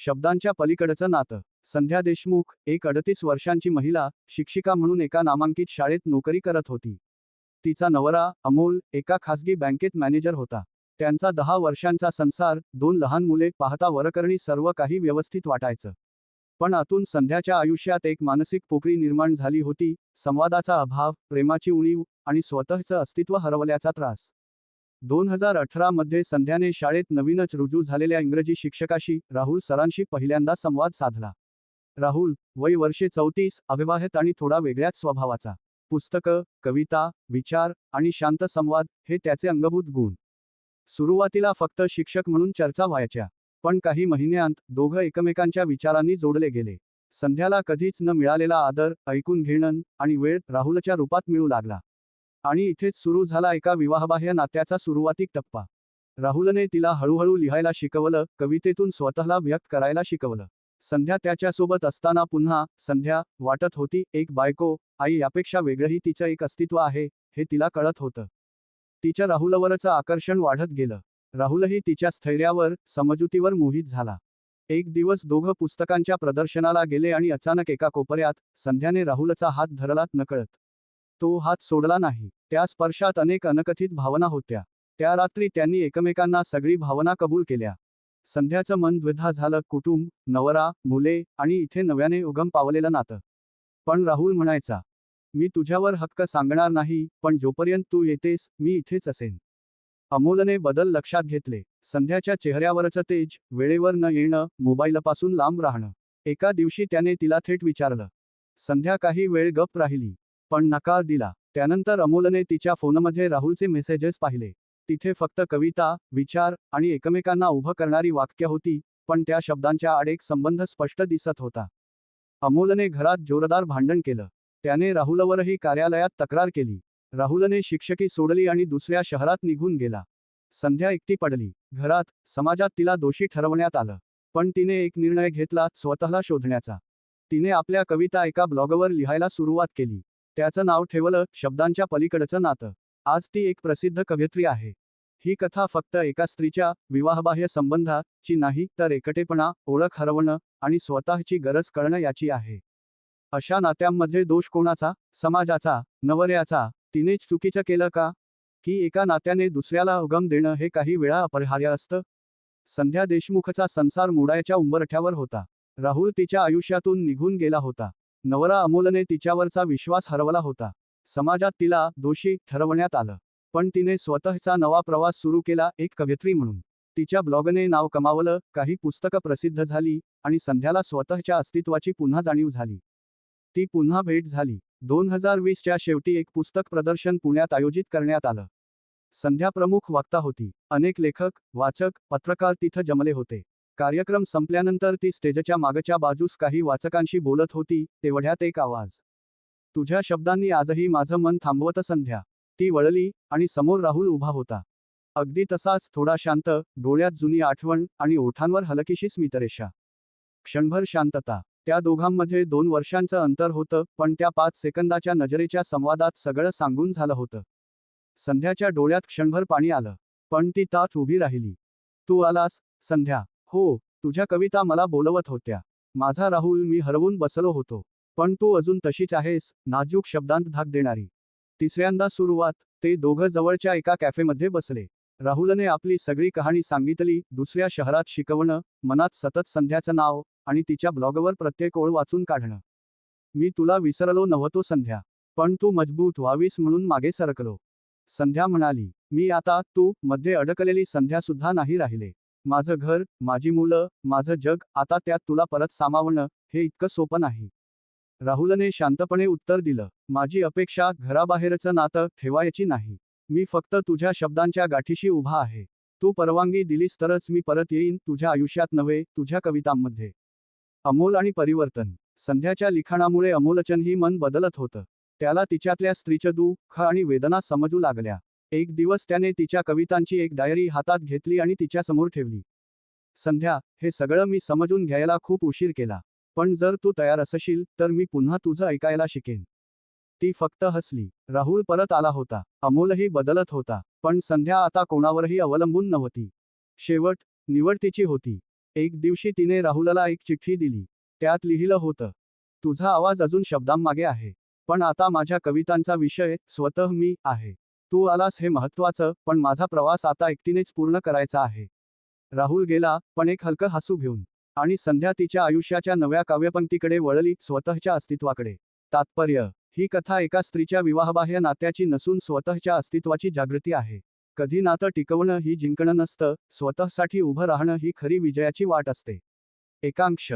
शब्दांच्या पलीकडचं नातं. संध्या देशमुख एक अडतीस वर्षांची महिला शिक्षिका म्हणून एका नामांकित शाळेत नोकरी करत होती. तिचा नवरा अमोल एका खासगी बँकेत मॅनेजर होता. त्यांचा दहा वर्षांचा संसार दोन लहान मुले पाहता वरकरणी सर्व काही व्यवस्थित वाटायचं. पण आतून संध्याच्या आयुष्यात एक मानसिक पोकळी निर्माण झाली होती. संवादाचा अभाव प्रेमाची उणीव आणि स्वतःचं अस्तित्व हरवल्याचा त्रास. दोन हजार अठरा मध्ये संध्याने शाळेत नवीनच रुजू झालेल्या इंग्रजी शिक्षकाशी राहुल सरांशी पहिल्यांदा संवाद साधला. राहुल वय वर्षे चौतीस अविवाहित आणि थोडा वेगळ्याच स्वभावाचा. पुस्तकं कविता विचार आणि शांत संवाद हे त्याचे अंगभूत गुण. सुरुवातीला फक्त शिक्षक म्हणून चर्चा व्हायच्या पण काही महिन्यांत दोघं एकमेकांच्या विचारांनी जोडले गेले. संध्याला कधीच न मिळालेला आदर ऐकून घेणं आणि वेळ राहुलच्या रूपात मिळू लागला. आणि इथेच सुरू झाला एका विवाहबाह्य नात्याचा सुरुवातीक टप्पा. राहुलने तिला हळूहळू लिहायला शिकवलं कवितेतून स्वतःला व्यक्त करायला शिकवलं. संध्या त्याच्यासोबत असताना पुन्हा संध्या वाटत होती एक बायको आई यापेक्षा वेगळंही तिचं एक अस्तित्व आहे हे तिला कळत होतं. तिच्या राहुलवरचं आकर्षण वाढत गेलं. राहुलही तिच्या स्थैर्यावर समजुतीवर मोहित झाला. एक दिवस दोघं पुस्तकांच्या प्रदर्शनाला गेले आणि अचानक एका कोपऱ्यात संध्याने राहुलचा हात धरलात नकळत. तो हात सोडला नाही. त्या स्पर्शात अनेक अनकथित भावना होत्या. त्या रात्री त्यांनी एकमेकांना सगळी भावना कबूल केल्या. संध्याचं मन द्विधा झालं. कुटुंब नवरा मुले आणि इथे नव्याने उगम पावलेलं नातं. पण राहुल म्हणायचा मी तुझ्यावर हक्क सांगणार नाही पण जोपर्यंत तू येतेस मी इथेच असेन. अमोलने बदल लक्षात घेतले. संध्याच्या चेहऱ्यावरचं तेज वेळेवर न येणं मोबाईलपासून लांब राहणं. एका दिवशी त्याने तिला थेट विचारलं. संध्या काही वेळ गप राहिली. पण नकार दिला. त्यानंतर अमोलने तिच्या फोनमध्ये राहुलचे मेसेजेस पाहिले. तिथे फक्त कविता विचार आणि एकमेकांना उभं करणारी वाक्य होती पण त्या शब्दांच्या आड एक संबंध स्पष्ट दिसत होता. अमोलने घरात जोरदार भांडण केलं. त्याने राहुलवरही कार्यालयात तक्रार केली. राहुलने शिक्षकी सोडली आणि दुसऱ्या शहरात निघून गेला. संध्या एकटी पडली. घरात समाजात तिला दोषी ठरवण्यात आलं. पण तिने एक निर्णय घेतला स्वतःला शोधण्याचा. तिने आपल्या कविता एका ब्लॉगवर लिहायला सुरुवात केली. त्याचं नाव ठेवलं शब्दांच्या पलीकडचं नातं. आज ती एक प्रसिद्ध कवयित्री आहे. ही कथा फक्त एका स्त्रीच्या विवाहबाह्य संबंधाची नाही तर एकटेपणा ओळख हरवणं आणि स्वतःची गरज कळणं याची आहे. अशा नात्यांमध्ये दोष कोणाचा? समाजाचा? नवऱ्याचा? तिनेच चुकीचं केलं का? की एका नात्याने दुसऱ्याला उगम देणं हे काही वेळा अपरिहार्य असतं? संध्या देशमुखचा संसार मोडायच्या उंबरठ्यावर होता. राहुल तिच्या आयुष्यातून निघून गेला होता. नवरा अमोलने तिच्यावरचा विश्वास हरवला होता. समाजात तिला दोषी ठरवण्यात आलं. पण तिने स्वतःचा नवा प्रवास सुरू केला एक कवयित्री म्हणून. तिच्या ब्लॉगने नाव कमावलं काही पुस्तकं प्रसिद्ध झाली आणि संध्याला स्वतःच्या अस्तित्वाची पुन्हा जाणीव झाली. ती पुन्हा भेट झाली. दोन हजार वीसच्या शेवटी एक पुस्तक प्रदर्शन पुण्यात आयोजित करण्यात आलं. संध्या प्रमुख वक्ता होती. अनेक लेखक वाचक पत्रकार तिथं जमले होते. कार्यक्रम संपल्यानंतर ती स्टेजच्या मागच्या बाजूस काही वाचकांशी बोलत होती तेवढ्यात एक आवाज. तुझ्या शब्दांनी आजही माझं मन थांबवत संध्या. ती वळली आणि समोर राहुल उभा होता. अगदी तसाच थोडा शांत डोळ्यात जुनी आठवण आणि ओठांवर हलकीशी स्मितरेषा क्षणभर शांतता. त्या दोघांमध्ये दोन वर्षांचं अंतर होतं पण त्या पाच सेकंदाच्या नजरेच्या संवादात सगळं सांगून झालं होतं. संध्याच्या डोळ्यात क्षणभर पाणी आलं. पण ती तात उभी राहिली. तू आलास संध्या. हो तुझ्या कविता मला बोलवत होत्या. माझा राहुल मी हरवून बसलो होतो. पण तू अजून तशीच आहेस नाजूक शब्दांत धाक देणारी. तिसऱ्यांदा सुरुवात ते दोघं जवळच्या एका कॅफेमध्ये बसले. राहुलने आपली सगळी कहाणी सांगितली दुसऱ्या शहरात शिकवणं मनात सतत संध्याचं नाव आणि तिच्या ब्लॉगवर प्रत्येक ओळ वाचून काढणं. मी तुला विसरलो नव्हतो संध्या पण तू मजबूत व्हावीस म्हणून मागे सरकलो. संध्या म्हणाली मी आता तू मध्ये अडकलेली संध्या सुद्धा नाही राहिले. माझं घर माझी मुलं माझं जग आता त्यात तुला परत सामावणं हे इतकं सोपं नाही. राहुलने शांतपणे उत्तर दिलं माझी अपेक्षा घराबाहेरचं नातं ठेवायची नाही. मी फक्त तुझ्या शब्दांच्या गाठीशी उभा आहे. तू परवानगी दिलीस तरच मी परत येईन तुझ्या आयुष्यात नव्हे तुझ्या कवितांमध्ये. अमोल आणि परिवर्तन. संध्याच्या लिखाणामुळे अमोलचनही मन बदलत होतं. त्याला तिच्यातल्या स्त्रीच्या दुःख आणि वेदना समजू लागल्या. एक दिवस त्याने तिच्या कवितांची एक डायरी हातात घेतली आणि तिच्यासमोर ठेवली. संध्या हे सगळं मी समजून घ्यायला खूप उशीर केला. पण जर तू तयार असशील तर मी पुन्हा तुझं ऐकायला शिकेन. ती फक्त हसली. राहुल परत आला होता. अमोलही बदलत होता. पण संध्या आता कोणावरही अवलंबून नव्हती. शेवट निवड तिची होती. एक दिवशी तिने राहुलला एक चिठ्ठी दिली. त्यात लिहिलं होतं तुझा आवाज अजून शब्दांमागे आहे. पण आता माझ्या कवितांचा विषय स्वतः मी आहे. तू आलास हे महत्वाचं पण माझा प्रवास आता एकटीनेच पूर्ण करायचा आहे. राहुल गेला पण एक हलकं हसू घेऊन. आणि संध्या तिच्या आयुष्याच्या नव्या काव्यपंक्तीकडे वळली स्वतःच्या अस्तित्वाकडे. तात्पर्य ही कथा एका स्त्रीच्या विवाहबाह्य नात्याची नसून स्वतःच्या अस्तित्वाची जागृती आहे. कधी नातं टिकवणं ही जिंकणं नसतं स्वतःसाठी उभं राहणं ही खरी विजयाची वाट असते. एकांश